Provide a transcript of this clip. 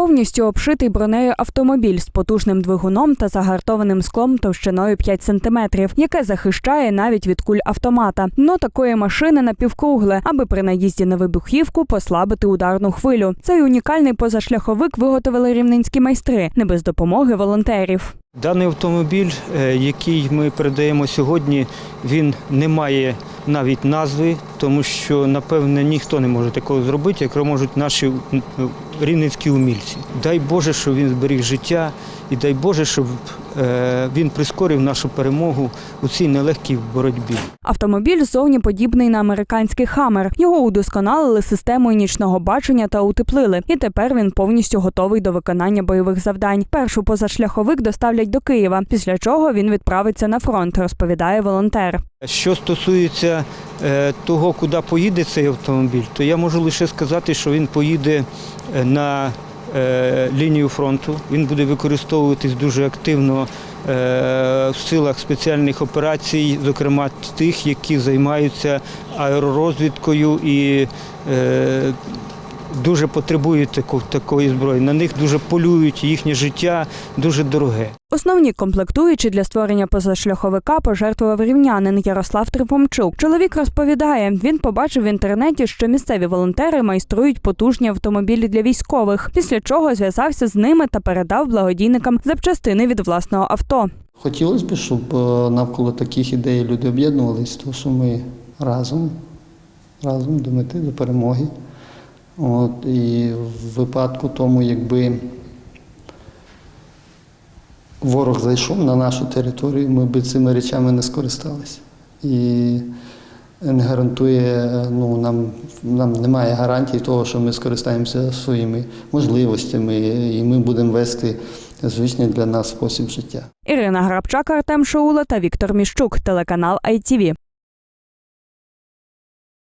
Повністю обшитий бронею автомобіль з потужним двигуном та загартованим склом товщиною 5 сантиметрів, яке захищає навіть від куль автомата. Дно такої машини напівкругле, аби при наїзді на вибухівку послабити ударну хвилю. Цей унікальний позашляховик виготовили рівненські майстри, не без допомоги волонтерів. Даний автомобіль, е, який ми передаємо сьогодні, він не має навіть назви, тому що, напевне, ніхто не може такого зробити, як можуть наші рівненські умільці. Дай Боже, щоб він зберіг життя, і дай Боже, щоб він прискорив нашу перемогу у цій нелегкій боротьбі. Автомобіль зовні подібний на американський хамер. Його удосконалили системою нічного бачення та утеплили. І тепер він повністю готовий до виконання бойових завдань. Першу позашляховик доставлять до Києва, після чого він відправиться на фронт, розповідає волонтер. Що стосується е, того, куди поїде цей автомобіль, то я можу лише сказати, що він поїде е, на е, лінію фронту. Він буде використовуватись дуже активно е, в силах спеціальних операцій, зокрема тих, які займаються аеророзвідкою і е, дуже потребують таку- такої зброї. На них дуже полюють, їхнє життя дуже дороге. Основні комплектуючі для створення позашляховика пожертвував рівнянин Ярослав Трипомчук. Чоловік розповідає, він побачив в інтернеті, що місцеві волонтери майструють потужні автомобілі для військових, після чого зв'язався з ними та передав благодійникам запчастини від власного авто. Хотілося б, щоб е, навколо таких ідей люди об'єднувалися, тому що ми разом, разом до мети, до перемоги. От, і в випадку тому, якби ворог зайшов на нашу територію, ми б цими речами не скористалися. І не гарантує, ну, нам, нам немає гарантії того, що ми скористаємося своїми можливостями, і ми будемо вести звичний для нас спосіб життя. Ірина Грабчак, Артем Шаула та Віктор Міщук, телеканал ITV.